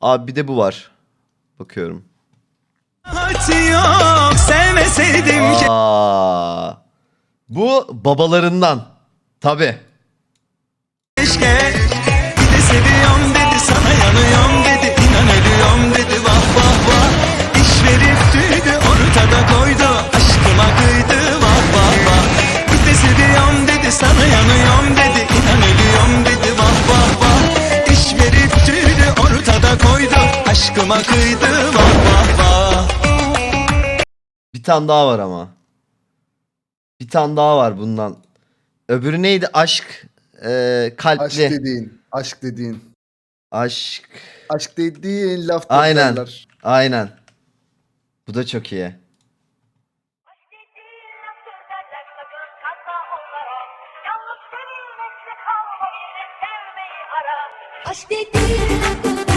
Abi bir de bu var. Bakıyorum. Yok sevmeseydim Aa. Bu babalarından. Tabi. keşke Bir de seviyorum Kafama kıydı vah vah vah. Bir tane daha var ama. Bir tane daha var bundan. Öbürü neydi? Aşk e, kalpli. Aşk dediğin. Aşk dediğin. Aşk. Aşk dediğin laf Aynen. Derler. Aynen. Bu da çok iyi. Aşk dediğin